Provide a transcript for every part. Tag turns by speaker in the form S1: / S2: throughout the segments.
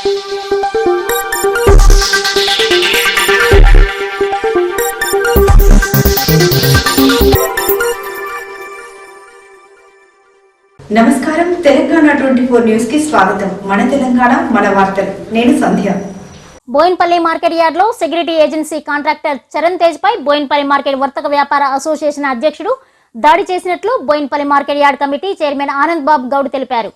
S1: నమస్కారం. Telangana twenty four న్యూస్కి స్వాగతం. మన తెలంగాణ మన వార్తలు. నేను సంధ్య.
S2: బోయిన్పల్లి మార్కెట్ యార్డ్లో security agency contractor Charan Tej పై బోయిన్పల్లి మార్కెట్ వర్తక వ్యాపార అసోసియేషన్ అధ్యక్షుడు దాడి చేసినట్లు Bowenpally market yard committee chairman Anand Babu Goud తెలిపారు.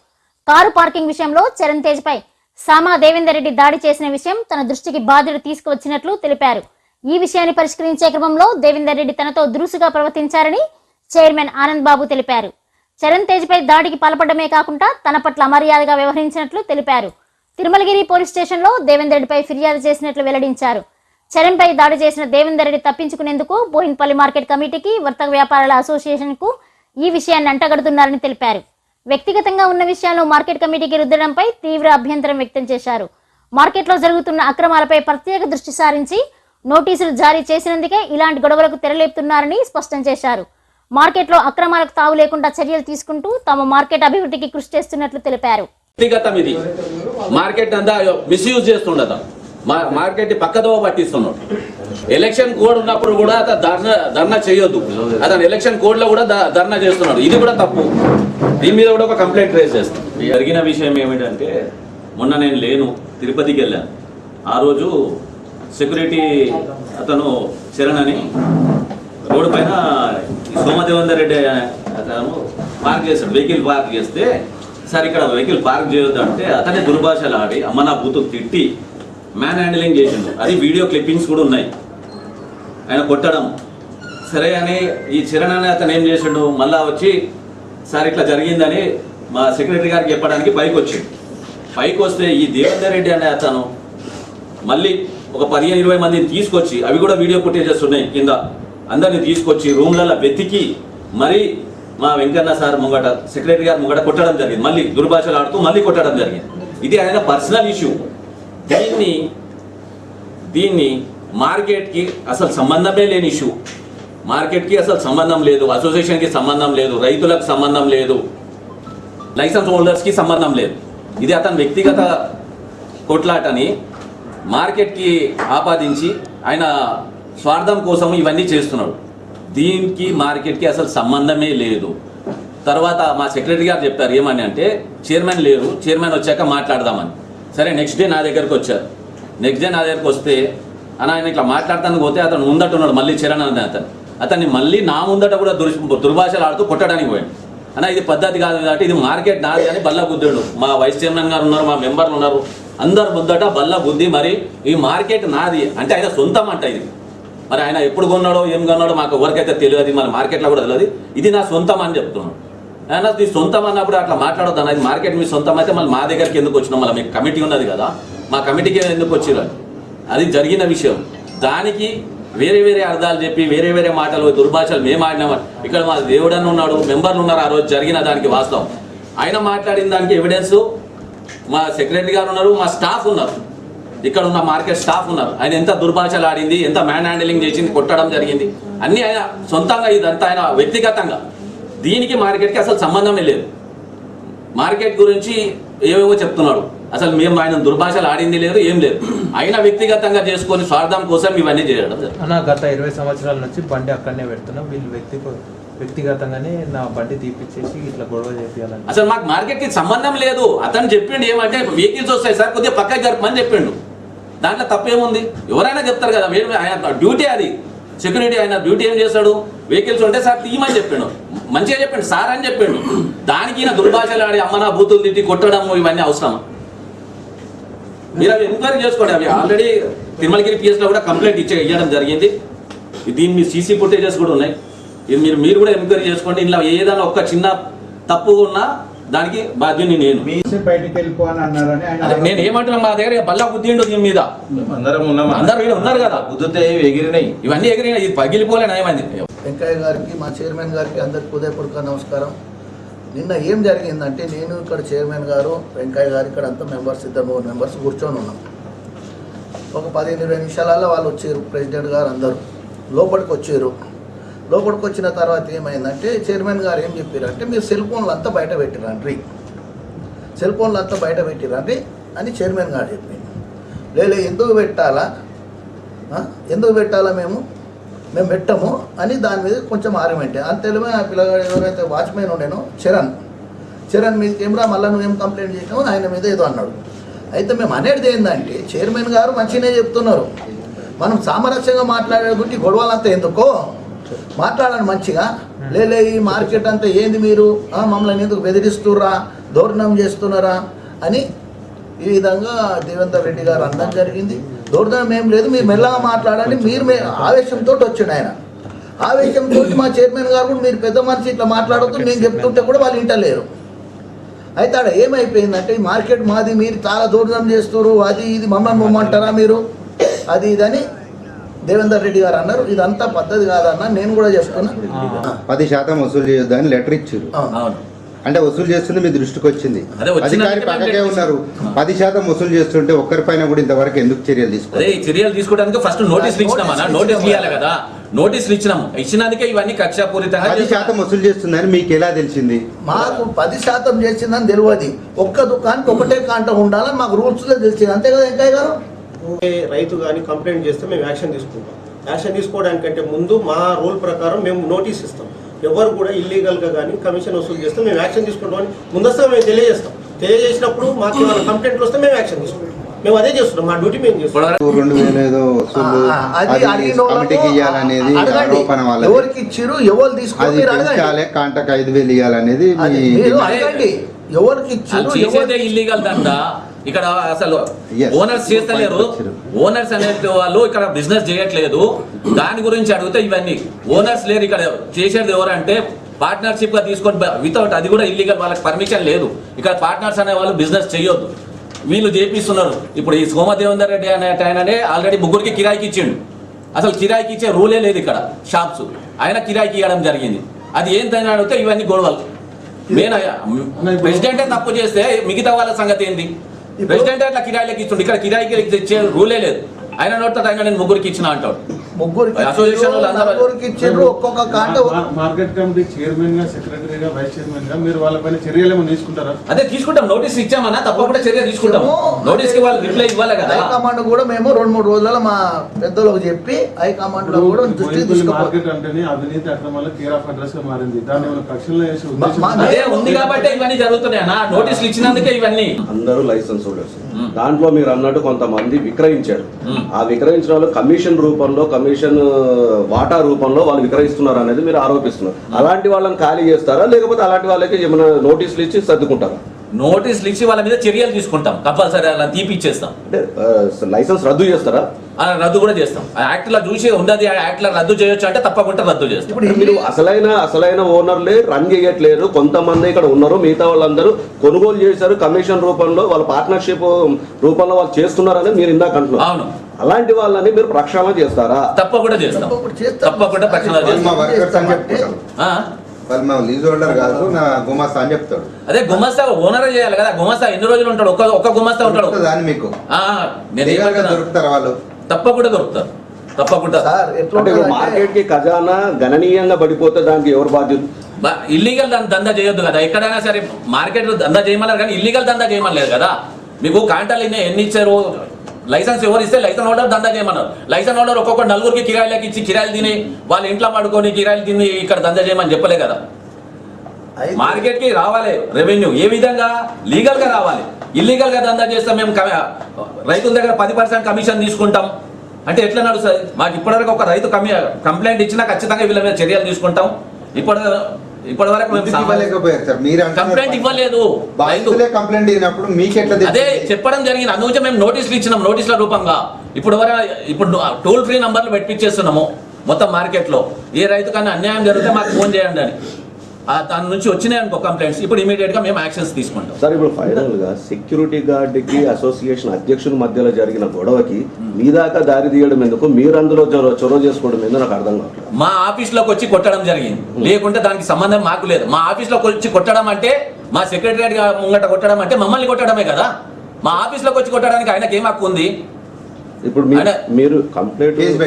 S2: కారు పార్కింగ్ విషయంలో చరణ్ తేజ్ పై సామా దేవేందర్ రెడ్డి దాడి చేసిన విషయం తన దృష్టికి బాధ్యత తీసుకువచ్చినట్లు తెలిపారు. ఈ విషయాన్ని పరిష్కరించే క్రమంలో దేవేందర్ రెడ్డి తనతో దురుసుగా ప్రవర్తించారని చైర్మన్ ఆనంద్ బాబు తెలిపారు. చరణ్ తేజ్పై దాడికి పాల్పడమే కాకుండా తన పట్ల అమర్యాదగా వ్యవహరించినట్లు తెలిపారు. తిరుమలగిరి పోలీస్ స్టేషన్లో దేవేందర్ రెడ్డిపై ఫిర్యాదు చేసినట్లు వెల్లడించారు. చరణ్పై దాడి చేసిన దేవేందర్ రెడ్డి తప్పించుకునేందుకు బోయిన్పల్లి మార్కెట్ కమిటీకి వర్తక వ్యాపారాల అసోసియేషన్కు ఈ విషయాన్ని అంటగడుతున్నారని తెలిపారు. వ్యక్తిగతంగా ఉన్న విషయాలను మార్కెట్ కమిటీకి రుద్దడంపై తీవ్ర అభ్యంతరం వ్యక్తం చేశారు. మార్కెట్లో జరుగుతున్న అక్రమాలపై ప్రత్యేక దృష్టి సారించి నోటీసులు జారీ చేసినందుకే ఇలాంటి గొడవలకు తెరలేపుతున్నారని స్పష్టం చేశారు. మార్కెట్లో అక్రమాలకు తావు లేకుండా చర్యలు తీసుకుంటూ తమ మార్కెట్ అభివృద్ధికి కృషి చేస్తున్నట్లు తెలిపారు.
S3: వ్యక్తిగతం ఇది. మార్కెట్ అంతా మిస్యూజ్ చేస్తుండదా మా మార్కెట్ పక్కదోవ పట్టిస్తున్నాడు. ఎలక్షన్ కోడ్ ఉన్నప్పుడు కూడా అతను ధర్నా ధర్నా చేయొద్దు. అతను ఎలక్షన్ కోడ్లో కూడా ధర్నా చేస్తున్నాడు. ఇది కూడా తప్పు. దీని మీద కూడా ఒక కంప్లైంట్ రేజ్ చేస్తాం. జరిగిన విషయం ఏమిటంటే మొన్న నేను లేను తిరుపతికి వెళ్ళాను. ఆ రోజు సెక్యూరిటీ అతను చరణ్ అని రోడ్డు పైన సోమదేవందర్ రెడ్డి అతను పార్క్ చేశాడు. వెహికల్ పార్క్ చేస్తే సరే ఇక్కడ వెహికల్ పార్క్ చేయొద్దు అంటే అతనే దుర్భాషలు ఆడి అమ్మ నా బూతు తిట్టి మ్యాన్ హ్యాండిలింగ్ చేసిండు. అది వీడియో క్లిప్పింగ్స్ కూడా ఉన్నాయి. ఆయన కొట్టడం. సరే అని ఈ చరణ్ అనే అతను ఏం చేసిండు? మళ్ళా వచ్చి సార్ ఇట్లా జరిగిందని మా సెక్రటరీ గారికి చెప్పడానికి పైకి వచ్చిండు. పైకి వస్తే ఈ దేవేందర్ రెడ్డి అనే అతను మళ్ళీ ఒక పదిహేను ఇరవై మందిని తీసుకొచ్చి అవి కూడా వీడియో ఫుటేజెస్ ఉన్నాయి కింద. అందరిని తీసుకొచ్చి రూమ్లలో వెతికి మరీ మా వెంకన్న సార్ ముంగట సెక్రటరీ గారు ముంగట కొట్టడం జరిగింది. మళ్ళీ దుర్భాషలు ఆడుతూ మళ్ళీ కొట్టడం జరిగింది. ఇది ఆయన పర్సనల్ ఇష్యూ దీన్ని దీన్ని మార్కెట్కి అసలు సంబంధమే లేని ఇష్యూ. మార్కెట్కి అసలు సంబంధం లేదు అసోసియేషన్కి సంబంధం లేదు రైతులకు సంబంధం లేదు లైసెన్స్ హోల్డర్స్కి సంబంధం లేదు. ఇది అతని వ్యక్తిగత కొట్లాటని మార్కెట్కి ఆపాదించి ఆయన స్వార్థం కోసం ఇవన్నీ చేస్తున్నాడు. దీనికి మార్కెట్కి అసలు సంబంధమే లేదు. తర్వాత మా సెక్రటరీ గారు చెప్పారు ఏమని అంటే చైర్మన్ లేరు చైర్మన్ వచ్చాక మాట్లాడదామని. సరే నెక్స్ట్ డే నా దగ్గరకు వచ్చారు. నెక్స్ట్ డే నా దగ్గరకు వస్తే అని ఆయన ఇట్లా మాట్లాడతానికి పోతే అతను ముందట ఉన్నాడు మళ్ళీ చరణ్ అని అతను. అతన్ని మళ్ళీ నా ముందట కూడా దుర్ దుర్భాషలు ఆడుతూ కొట్టడానికి పోయాడు. అన్న ఇది పద్ధతి కాదు కాబట్టి ఇది మార్కెట్ నాది అని బల్ల గుద్దాడు. మా వైస్ చైర్మన్ గారు ఉన్నారు మా మెంబర్లు ఉన్నారు. అందరు ముందట బల్ల బుద్ధి మరి ఈ మార్కెట్ నాది. అంటే ఆయన సొంతం అంట ఇది. మరి ఆయన ఎప్పుడు కొన్నాడో ఏం కొన్నాడో మాకు ఎవరికైతే తెలియదు మరి మార్కెట్లో కూడా తెలియదు. ఇది నా సొంతం అని చెప్తున్నాడు. అయినా నీ సొంతం అన్నప్పుడు అట్లా మాట్లాడొద్దు అన్న మార్కెట్ మీ సొంతం అయితే మళ్ళీ మా దగ్గరికి ఎందుకు వచ్చినాం మళ్ళీ మీకు కమిటీ ఉన్నది కదా మా కమిటీకి ఎందుకు వచ్చిర్రు? అది జరిగిన విషయం. దానికి వేరే వేరే అర్థాలు చెప్పి వేరే వేరే మాటలు దుర్భాషలు మేము ఆడినామని ఇక్కడ మా దేవుడని ఉన్నాడు మెంబర్లు ఉన్నారు ఆ రోజు జరిగిన దానికి వాస్తవం. ఆయన మాట్లాడిన దానికి ఎవిడెన్స్ మా సెక్రటరీ గారు ఉన్నారు మా స్టాఫ్ ఉన్నారు. ఇక్కడ ఉన్న మార్కెట్ స్టాఫ్ ఉన్నారు. ఆయన ఎంత దుర్భాషలు ఆడింది ఎంత మ్యాన్ హ్యాండిలింగ్ చేసింది కొట్టడం జరిగింది. అన్నీ ఆయన సొంతంగా ఇదంతా ఆయన వ్యక్తిగతంగా. దీనికి మార్కెట్కి అసలు సంబంధమే లేదు. మార్కెట్ గురించి ఏవేవో చెప్తున్నాడు అసలు మేము ఆయన దుర్భాషలు ఆడింది లేదు ఏం లేదు. ఆయన వ్యక్తిగతంగా చేసుకొని స్వార్థం కోసం ఇవన్నీ చేయడం.
S4: అన్న గత ఇరవై సంవత్సరాల నుంచి బండి అక్కడనే పెడుతున్నాం. వీళ్ళు వ్యక్తి వ్యక్తిగతంగానే నా బండి తీపిచ్చేసి ఇట్లా గొడవ చేయాలని
S3: అసలు మాకు మార్కెట్కి సంబంధం లేదు. అతను చెప్పిండు ఏమంటే వెహికల్స్ వస్తాయి సార్ కొద్దిగా పక్కకి జరపమని చెప్పిండు. దాంట్లో తప్పేముంది? ఎవరైనా చెప్తారు కదా వేరు ఆయన డ్యూటీ అది. సెక్యూరిటీ ఆయన డ్యూటీ ఏం చేస్తాడు? వెహికల్స్ ఉంటే సార్ తీయమని చెప్పిండు. మంచిగా చెప్పిండు సార్ అని చెప్పిండు. దానికి ఈయన దుర్భాషలు ఆడి అమ్మ నా బూతులు తిట్టి కొట్టడం ఇవన్నీ అవసరం మీరు అవి ఎంక్వైరీ చేసుకోండి అవి ఆల్రెడీ తిరుమలగిరి PS లో కూడా కంప్లైంట్ ఇచ్చే ఇవ్వడం జరిగింది. దీని మీ సీసీ ఫుటేజెస్ కూడా ఉన్నాయి. ఇది మీరు మీరు కూడా ఎంక్వైరీ చేసుకోండి. ఇందులో ఏదైనా ఒక్క చిన్న తప్పు ఉన్నా దానికి బాధ్యుని నేను. నేను ఏమంటున్నా మా దగ్గర బల్ల గుద్దిండు దీని మీద.
S5: అందరం ఉన్నాం
S3: అందరూ ఉన్నారు కదా.
S5: కుదిరితే ఎగిరినాయి.
S3: ఇవన్నీ ఎగిరిన ఇది ఏమైంది
S6: వెంకయ్య గారికి మా చైర్మన్ గారికి అందరికి హృదయపూర్వక నమస్కారం. నిన్న ఏం జరిగిందంటే నేను ఇక్కడ చైర్మన్ గారు వెంకయ్య గారు ఇక్కడ అంతా మెంబర్స్ ఇద్దరు మూడు మెంబర్స్ కూర్చొని ఉన్నాం. ఒక పదిహేను ఇరవై నిమిషాలలో వాళ్ళు వచ్చారు ప్రెసిడెంట్ గారు అందరూ. లోపలికి వచ్చారు. లోపలికి వచ్చిన తర్వాత ఏమైందంటే చైర్మన్ గారు ఏం చెప్పారంటే మీరు సెల్ ఫోన్లు అంతా బయట పెట్టిరండ్రి సెల్ ఫోన్లు అంతా బయట పెట్టిరండి అని చైర్మన్ గారు చెప్పింది లేలే ఎందుకు పెట్టాలా? ఎందుకు పెట్టాలా మేము? మేము పెట్టము అని దాని మీద కొంచెం ఆర్గ్యుమెంట్ అంతేలోనే ఆ పిల్లగాడు ఎవరైతే వాచ్మెన్ ఉండేనో చరణ్. చరణ్ మీద కెమెరా మళ్ళీ నువ్వేం కంప్లైంట్ చేసినావు ఆయన మీద ఏదో అన్నాడు. అయితే మేము అనేది ఏంటంటే చైర్మన్ గారు మంచిగానే చెప్తున్నారు. మనం సామరస్యంగా మాట్లాడే గురించి గొడవలంతా ఎందుకో? మాట్లాడండి మంచిగా. లేలే ఈ మార్కెట్ అంతా ఏంది మీరు? మమ్మల్ని ఎందుకు బెదిరిస్తుర్రా? దూరణం చేస్తున్నారా? అని ఈ విధంగా దేవేందర్ రెడ్డి గారు అనడం జరిగింది. దౌర్ణం ఏం లేదు. మీరు మెల్లగా మాట్లాడండి. మీరు ఆవేశంతో వచ్చిండు ఆయన. ఆవేశంతో మా చైర్మన్ గారు కూడా మీరు పెద్ద మనిషి ఇట్లా మాట్లాడుతూ నేను చెప్తుంటే కూడా వాళ్ళు వింటలేరు అయితే ఆడ ఏమైపోయిందంటే ఈ మార్కెట్ మాది మీరు చాలా దూరం చేస్తారు అది ఇది మమ్మల్ని పొమ్మంటారా మీరు? అది ఇది అని దేవేందర్ రెడ్డి గారు అన్నారు. ఇదంతా పద్ధతి కాదన్న నేను కూడా చెప్తున్నా.
S7: పది శాతం వసూలు చేయొద్దు అని లెటర్ ఇచ్చారు.
S6: అవును.
S7: అంటే వసూలు చేస్తుంది మీ దృష్టికి వచ్చింది. అధికారి పక్కకే ఉన్నారు. పది శాతం వసూలు చేస్తుంటే ఒక్కరిపైన కూడా ఇంతవరకు ఎందుకు చర్యలు తీసుకోవాలి
S3: చర్యలు తీసుకోవడానికి ఫస్ట్ ఇచ్చినామన్నా నోటీసులు ఇవ్వాలి కదా. నోటీసులు ఇచ్చినాము. ఇచ్చినందుకే ఇవన్నీ కక్షాపూరితంగా
S7: పది. శాతం వసూలు చేస్తుందని మీకు ఎలా తెలిసింది?
S6: మాకు పది శాతం చేసిందని తెలియదు. ఒక్క దుకాణానికి ఒకటే కాంట ఉండాలని మాకు రూల్స్లో తెలిసింది. అంతే కదా వెంకయ్య గారు?
S8: ఏ రైతు కానీ కంప్లైంట్ చేస్తే మేము యాక్షన్ తీసుకుంటాం. యాక్షన్ తీసుకోవడానికంటే ముందు మా రూల్ ప్రకారం మేము నోటీస్ ఇస్తాం. ఎవరు కూడా ఇల్లీగల్గా కానీ కమిషన్ వసూలు చేస్తే మేము యాక్షన్ తీసుకుంటామని ముందస్తుగా మేము తెలియజేస్తాం. తెలియజేసినప్పుడు మాకు ఏమైనా కంప్లైంట్లు వస్తే మేము యాక్షన్ తీసుకుంటాం. మేము అదే చేస్తున్నాం మా డ్యూటీ మేము చేస్తున్నాం.
S6: ఎవరికి ఇచ్చిరు ఎవరు తీసుకొని
S7: అది
S6: మీరు అడగండి.
S7: పెంచాలి కాంటకు ఐదు వేలు ఇవ్వాలనేది
S6: ఎవరికి ఇచ్చిరు
S3: ఇల్లీగల్ దండ ఇక్కడ అసలు. ఓనర్స్ చేస్తలేరు. ఓనర్స్ అనే వాళ్ళు ఇక్కడ బిజినెస్ చేయట్లేదు. దాని గురించి అడిగితే ఇవన్నీ. ఓనర్స్ లేరు ఇక్కడ. చేసేది ఎవరంటే పార్ట్నర్షిప్గా తీసుకొని వితౌట్ అది కూడా ఇల్లీగల్ వాళ్ళకి పర్మిషన్ లేదు. ఇక్కడ పార్ట్నర్స్ అనే వాళ్ళు బిజినెస్ చేయొద్దు. వీళ్ళు చేపిస్తున్నారు. ఇప్పుడు ఈ సోమదేవేందర్ రెడ్డి అనే ఆయననే ఆల్రెడీ ముగ్గురికి కిరాయికి ఇచ్చిండు. అసలు కిరాయికి ఇచ్చే రూలే లేదు ఇక్కడ షాప్స్ ఆయన కిరాయికి ఇవ్వడం జరిగింది. అది ఏంటని అడిగితే ఇవన్నీ గొడవలు. మెయిన్ ప్రెసిడెంటే తప్పు చేస్తే మిగతా వాళ్ళ సంగతి ఏంది? ప్రెసిడెంట్ అట్లా కిరాయిలకి ఇచ్చిండు ఇక్కడ కిరాయికి ఇచ్చే రూలే లేదు ఆయన నోటితో ఆయన నేను ముగ్గురికి ఇచ్చిన అంటాడు.
S9: మార్కెట్ కమిటీ చైర్మన్గా సెక్రటరీగా వైస్ చైర్మన్గా మీరు వాళ్ళపైన చర్యలు ఏమైనా తీసుకుంటారా?
S3: అదే తీసుకుంటాం నోటీస్ ఇచ్చామన్నా తప్పకుండా చర్య తీసుకుంటాం నోటీస్కి వాళ్ళు రిప్లై ఇవ్వాలి కదా.
S6: హైకమాండ్ కూడా మేము రెండు మూడు రోజుల మా పెద్దలకు చెప్పి హైకమాండ్లో కూడా తీసుకుపోతాం
S9: మార్కెట్ అంటేనే అవినీతి అక్రమాల కేర్ ఆఫ్ అడ్రస్గా మారింది. దాన్ని కక్షలో
S6: మా-
S9: ఉద్దేశం
S6: మా-
S9: ఉందా?
S3: అదే ఉంది కాబట్టి ఇవన్నీ జరుగుతున్నాయన్నా. నోటీసులు ఇచ్చినందుకే ఇవన్నీ.
S10: అందరూ లైసెన్స్ హోల్డర్స్. దాంట్లో మీరు అన్నట్టు కొంతమంది విక్రయించారు.
S3: మ్మ్.
S10: ఆ విక్రయించిన వాళ్ళు కమిషన్ రూపంలో కమిషన్ వాటా రూపంలో వాళ్ళు విక్రయిస్తున్నారు అనేది మీరు ఆరోపిస్తున్నారు. అలాంటి వాళ్ళని ఖాళీ చేస్తారా? లేకపోతే అలాంటి వాళ్ళకి ఏమైనా నోటీసులు ఇచ్చి సర్దుకుంటారా?
S3: నోటీసులు ఇచ్చి వాళ్ళ మీద చర్యలు తీసుకుంటాం. కంపల్సరీ అలా తీపిచ్చేస్తాం.
S10: అంటే లైసెన్స్ రద్దు చేస్తారా?
S3: రద్దు కూడా చేస్తాం. ఆ యాక్ట్లో చూసి ఉన్నది ఆ యాక్ట్లో రద్దు చేయొచ్చు అంటే తప్పకుండా రద్దు చేస్తాం.
S6: ఇప్పుడు
S10: మీరు అసలైన అసలైన ఓనర్లే రన్ చేయట్లేరు. కొంతమంది ఇక్కడ ఉన్నారు మిగతా వాళ్ళందరూ కొనుగోలు చేశారు కమిషన్ రూపంలో వాళ్ళ పార్ట్నర్షిప్ రూపంలో వాళ్ళు చేస్తున్నారని మీరు ఇందాక అంటున్నారు.
S3: అవును.
S10: అలాంటి వాళ్ళని మీరు ప్రక్షాళన చేస్తారా?
S3: తప్పకుండా చేస్తాం.
S6: తప్పకుండా చేస్తాం.
S3: తప్పకుండా ప్రక్షాళన చేస్తాం.
S7: మా వర్కర్స్ అని చెప్పుకుంటారు
S3: ఆ?
S7: వాళ్ళు మా లీజ్ హోల్డర్ కాదు నా గుమాస్తా అని చెప్తాడు
S3: అదే గుమస్తా ఓనర్ చేయాలి కదా. గుమస్తా ఎన్ని రోజులు ఉంటాడు? ఒక్క ఒక్క గుమస్తా ఉంటాడు.
S7: దాన్ని మీకు? దొరుకుతారు వాళ్ళు?
S3: తప్పకుండా దొరుకుతారు. తప్పకుండా.
S10: మార్కెట్కి ఖజానా గణనీయంగా పడిపోతే దానికి ఎవరు బాధ్యులు?
S3: ఇల్లీగల్ దందా చేయొద్దు కదా. ఎక్కడైనా సరే మార్కెట్ దందా చేయమన్నారు కానీ ఇల్లీగల్ దందా చేయమలేదు కదా. మీకు కాంటాలు ఎన్ని ఎన్ని ఇచ్చారు? లైసెన్స్ ఎవరు ఇస్తే లైసెన్స్ హోల్డర్ దందా చేయమన్నారు. లైసెన్స్ హోల్డర్ ఒక్కొక్క నలుగురికి కిరాయిలకి ఇచ్చి కిరాయిలు తిని వాళ్ళ ఇంట్లో పడుకొని కిరాయిలు తిని ఇక్కడ దందా చేయమని చెప్పలే కదా. మార్కెట్కి రావాలి రెవెన్యూ. ఏ విధంగా? లీగల్గా రావాలి. ఇల్లీగల్గా దందా చేస్తే మేము రైతుల దగ్గర పది పర్సెంట్ కమిషన్ తీసుకుంటాం. అంటే ఎట్లా నడుస్తుంది? మాకు ఇప్పటివరకు ఒక రైతు కమి కంప్లైంట్ ఇచ్చినా ఖచ్చితంగా వీళ్ళ మీద చర్యలు తీసుకుంటాం. ఇప్పటి ఇప్పటి వరకు కంప్లైంట్ ఇవ్వలేదు.
S7: కంప్లైంట్ ఇచ్చినప్పుడు మీకు ఎట్లా
S3: అదే? చెప్పడం జరిగింది. అందుగురించి మేము నోటీసులు ఇచ్చినాం నోటీసుల రూపంగా. ఇప్పుడు వరకు ఇప్పుడు టోల్ ఫ్రీ నంబర్లు పెట్టించేస్తున్నాము మొత్తం మార్కెట్లో. ఏ రైతు కన్నా అన్యాయం జరిగితే మాకు ఫోన్ చేయండి అని. దాని నుంచి వచ్చినాయి అనుకో కంప్లైంట్స్ ఇప్పుడు ఇమీడియట్గా మేము యాక్షన్స్ తీసుకుంటాం.
S10: సార్ ఇప్పుడు ఫైనల్గా సెక్యూరిటీ గార్డ్కి అసోసియేషన్ అధ్యక్షుని మధ్యలో జరిగిన గొడవకి మీ దాకా దారి తీయడం ఎందుకు? మీరు అందులో చొరవ చొరవ చేసుకోవడం ఎందుకు నాకు అర్థం కావట్లేదు.
S3: మా ఆఫీస్లోకి వచ్చి కొట్టడం జరిగింది. లేకుంటే దానికి సంబంధం మాకు లేదు. మా ఆఫీస్లోకి వచ్చి కొట్టడం అంటే మా సెక్రటరీ ముంగట కొట్టడం అంటే మమ్మల్ని కొట్టడమే కదా? మా ఆఫీస్లోకి వచ్చి కొట్టడానికి ఆయనకి ఏం హక్కు ఉంది?
S10: ఇప్పుడు మీరు మీరు కంప్లైంట్
S7: కేసు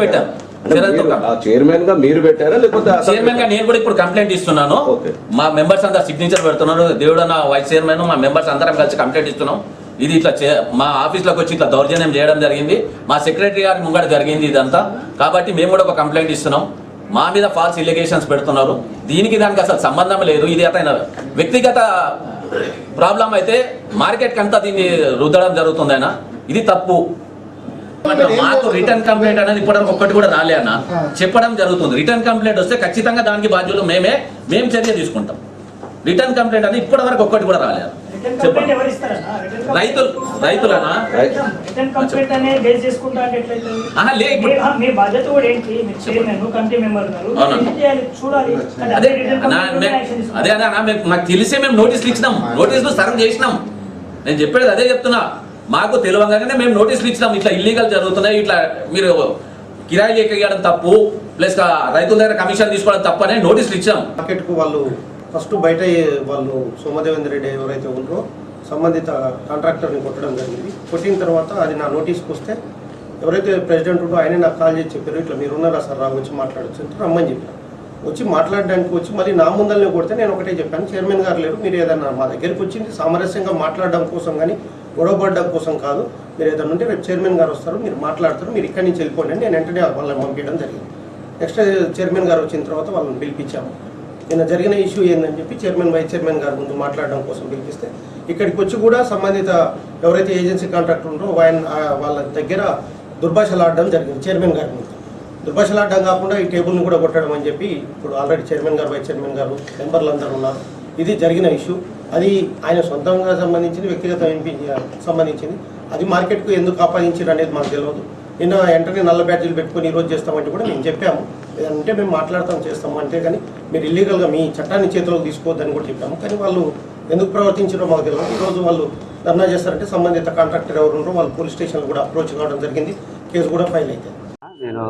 S7: పెట్టారా?
S3: చైర్మన్గా
S10: మీరు పెట్టారా లేకపోతే
S3: చైర్మన్గా నేను కూడా ఇప్పుడు కంప్లైంట్ ఇస్తున్నాను. మా మెంబర్స్ అంతా సిగ్నేచర్ పెడుతున్నారు. దేవుడు నా వైస్ చైర్మన్ మా మెంబర్స్ అందరం కలిసి కంప్లైంట్ ఇస్తున్నాం. ఇది ఇట్లా మా ఆఫీస్లోకి వచ్చి ఇట్లా దౌర్జన్యం చేయడం జరిగింది. మా సెక్రటరీ గారి ముంగట జరిగింది ఇదంతా. కాబట్టి మేము కూడా ఒక కంప్లైంట్ ఇస్తున్నాం. మా మీద ఫాల్స్ ఇలిగేషన్స్ పెడుతున్నారు. దీనికి దానికి అసలు సంబంధం లేదు. ఇది అతని వ్యక్తిగత ప్రాబ్లం అయితే మార్కెట్ కంతా దీన్ని రుద్దడం జరుగుతుంది ఇది తప్పు. మాకు రిటర్న్ కంప్లైంట్ అనేది ఇప్పటివరకు ఒక్కటి కూడా రాలే అన్న. చెప్పడం జరుగుతుంది. రిటర్న్ కంప్లైంట్ వస్తే ఖచ్చితంగా దానికి బాధ్యులు మేమే మేము చర్య తీసుకుంటాం. రిటర్న్ కంప్లైంట్ అనేది ఇప్పటివరకు ఒక్కటి కూడా రాలే అన్న. చెప్పండి. రైతులు రైతులనా? అదే అన్నా. అదే మాకు తెలిసే మేము నోటీసులు ఇచ్చినాం. నోటీసులు సర్వ్ చేసినాం. నేను చెప్పేది అదే చెప్తున్నా. మాకు తెలియగానే మేము నోటీసులు ఇచ్చినాం. ఇట్లా ఇల్లీగల్ జరుగుతున్నాయి. ఇట్లా మీరు కిరాయి ఎక్కడం తప్పు ప్లస్ రైతుల దగ్గర కమిషన్ తీసుకోవడం తప్పు అనే నోటీసులు ఇచ్చాం
S8: మార్కెట్కు వాళ్ళు ఫస్ట్ బయట వాళ్ళు సోమదేవేంద్ర రెడ్డి ఎవరైతే ఉన్నారో సంబంధిత కాంట్రాక్టర్ని కొట్టడం జరిగింది. కొట్టిన తర్వాత అది నా నోటీస్కి వస్తే ఎవరైతే ప్రెసిడెంట్ ఉందో ఆయనే నాకు కాల్ చేసి చెప్పారు ఇట్లా మీరు ఉన్నారా సార్? రా వచ్చి మాట్లాడచ్చు రమ్మని చెప్పారు. వచ్చి మాట్లాడడానికి వచ్చి మళ్ళీ నా ముందల్ని కొడితే నేను ఒకటే చెప్పాను. చైర్మన్ గారు లేరు. మీరు ఏదన్నా మా దగ్గరికి వచ్చింది సామరస్యంగా మాట్లాడడం కోసం కానీ గొడవపడడం కోసం కాదు మీరు ఏదైనా ఉంటే రేపు చైర్మన్ గారు వస్తారు మీరు మాట్లాడతారు మీరు ఇక్కడి నుంచి వెళ్ళిపోండి అని నేను వెంటనే వాళ్ళని పంపించడం జరిగింది. నెక్స్ట్ చైర్మన్ గారు వచ్చిన తర్వాత వాళ్ళని పిలిపించాము. నిన్న జరిగిన ఇష్యూ ఏందని చెప్పి చైర్మన్ వైస్ చైర్మన్ గారి ముందు మాట్లాడడం కోసం పిలిపిస్తే ఇక్కడికి వచ్చి కూడా సంబంధిత ఎవరైతే ఏజెన్సీ కాంట్రాక్టర్ ఉంటారో ఆయన వాళ్ళ దగ్గర దుర్భాషలు ఆడడం జరిగింది చైర్మన్ గారి ముందు. దుర్భాషలు ఆడడం కాకుండా ఈ టేబుల్ని కూడా కొట్టడం అని చెప్పి ఇప్పుడు ఆల్రెడీ చైర్మన్ గారు వైస్ చైర్మన్ గారు మెంబర్లు అందరూ ఉన్నారు. ఇది జరిగిన ఇష్యూ. అది ఆయన సొంతంగా సంబంధించింది వ్యక్తిగత ఎంపీ సంబంధించింది. అది మార్కెట్కు ఎందుకు ఆపాదించారు అనేది మాకు తెలియదు నిన్న వెంటనే నల్ల బ్యాడ్జీలు పెట్టుకొని ఈరోజు చేస్తామంటే కూడా మేము చెప్పాము. అంటే మేము మాట్లాడతాం చేస్తాము అంటే కానీ మీరు ఇల్లీగల్గా మీ చట్టాన్ని చేతిలోకి తీసుకోవద్దని కూడా చెప్పాము. కానీ వాళ్ళు ఎందుకు ప్రవర్తించారో మాకు తెలియదు ఈరోజు వాళ్ళు ధర్నా చేస్తారంటే సంబంధిత కాంట్రాక్టర్ ఎవరు ఉన్నారో వాళ్ళు పోలీస్ స్టేషన్ కూడా అప్రోచ్ కావడం జరిగింది. కేసు కూడా ఫైల్ అవుతుంది
S11: నేను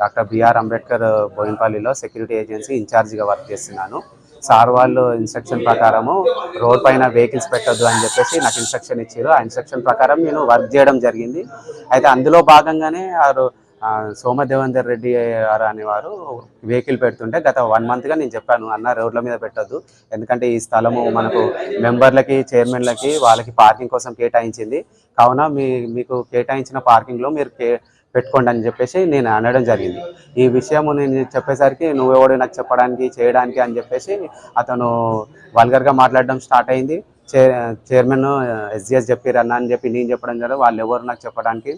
S11: డాక్టర్ బిఆర్ అంబేద్కర్ బోయినపల్లిలో సెక్యూరిటీ ఏజెన్సీ ఇన్ఛార్జిగా వర్క్ చేస్తున్నాను. సార్ వాళ్ళు ఇన్స్ట్రక్షన్ ప్రకారము రోడ్ పైన వెహికల్స్ పెట్టద్దు అని చెప్పేసి నాకు ఇన్స్ట్రక్షన్ ఇచ్చారు ఆ ఇన్స్ట్రక్షన్ ప్రకారం నేను వర్క్ చేయడం జరిగింది. అయితే అందులో భాగంగానే వారు సోమదేవేందర్ రెడ్డి గారు అనేవారు వెహికల్ పెడుతుంటే గత వన్ మంత్గా నేను చెప్పాను అన్న రోడ్ల మీద పెట్టద్దు. ఎందుకంటే ఈ స్థలము మనకు మెంబర్లకి చైర్మన్లకి వాళ్ళకి పార్కింగ్ కోసం కేటాయించింది. కావున మీ మీకు కేటాయించిన పార్కింగ్లో మీరు కే పెట్టుకోండి అని చెప్పేసి నేను అనడం జరిగింది. ఈ విషయము నేను చెప్పేసరికి నువ్వెవడు నాకు చెప్పడానికి చేయడానికి అని చెప్పేసి అతను వల్గర్గా మాట్లాడడం స్టార్ట్ అయింది. చైర్మన్ ఎస్జిఎస్ చెప్పారు అని చెప్పి నేను చెప్పడం జరిగింది వాళ్ళు ఎవరు నాకు చెప్పడానికి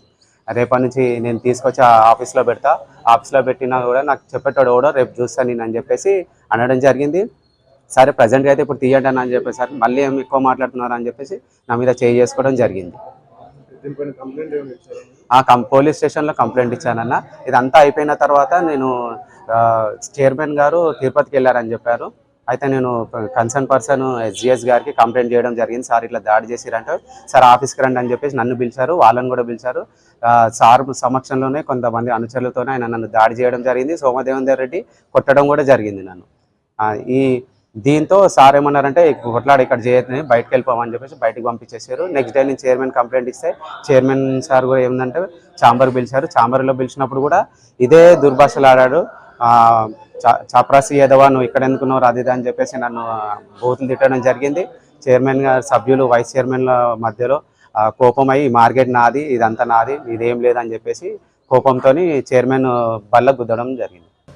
S11: రేపటి నుంచి నేను తీసుకొచ్చి ఆఫీస్లో పెడతా. ఆఫీస్లో పెట్టినా కూడా నాకు చెప్పేటోడు కూడా రేపు చూస్తాను నేను అని చెప్పేసి అనడం జరిగింది. సరే ప్రజెంట్గా అయితే ఇప్పుడు తీయండి అన్న అని చెప్పేసరికి మళ్ళీ ఏం ఎక్కువ మాట్లాడుతున్నారు అని చెప్పేసి నా మీద చేయి చేసుకోవడం జరిగింది. పోలీస్ స్టేషన్లో కంప్లైంట్ ఇచ్చానన్న. ఇదంతా అయిపోయిన తర్వాత నేను చైర్మన్ గారు తిరుపతికి వెళ్ళారని చెప్పారు. అయితే నేను కన్సర్న్ పర్సన్ ఎస్జిఎస్ గారికి కంప్లైంట్ చేయడం జరిగింది. సార్ ఇట్లా దాడి చేసిరంటే. సార్ ఆఫీస్కి రండి అని చెప్పేసి నన్ను పిలిచారు. వాళ్ళని కూడా పిలిచారు. సార్ సమక్షంలోనే కొంతమంది అనుచరులతోనే ఆయన నన్ను దాడి చేయడం జరిగింది. సోమదేవేందర్ రెడ్డి కొట్టడం కూడా జరిగింది నన్ను. ఈ దీంతో సార్ ఏమన్నారంటే కొట్లాడి ఇక్కడ చేయని బయటకు వెళ్ళిపోమని చెప్పేసి బయటకు పంపించేశారు. నెక్స్ట్ డే నేను చైర్మన్ కంప్లైంట్ ఇస్తే చైర్మన్ సార్ కూడా ఏమందంటే ఛాంబర్ పిలిచారు. ఛాంబర్లో పిలిచినప్పుడు కూడా ఇదే దుర్భాషలు ఆడాడు చా- చాప్రాసి ఏదవా నువ్వు ఇక్కడ ఎందుకున్నావు రాదిదా అని చెప్పేసి నన్ను బూతులు తిట్టడం జరిగింది. చైర్మన్ గారు సభ్యులు వైస్ చైర్మన్ల మధ్యలో కోపం కోపమై మార్కెట్ నాది ఇదంతా నాది ఇదేం లేదని చెప్పేసి కోపంతో చైర్మన్ బల్ల గుద్దడం జరిగింది.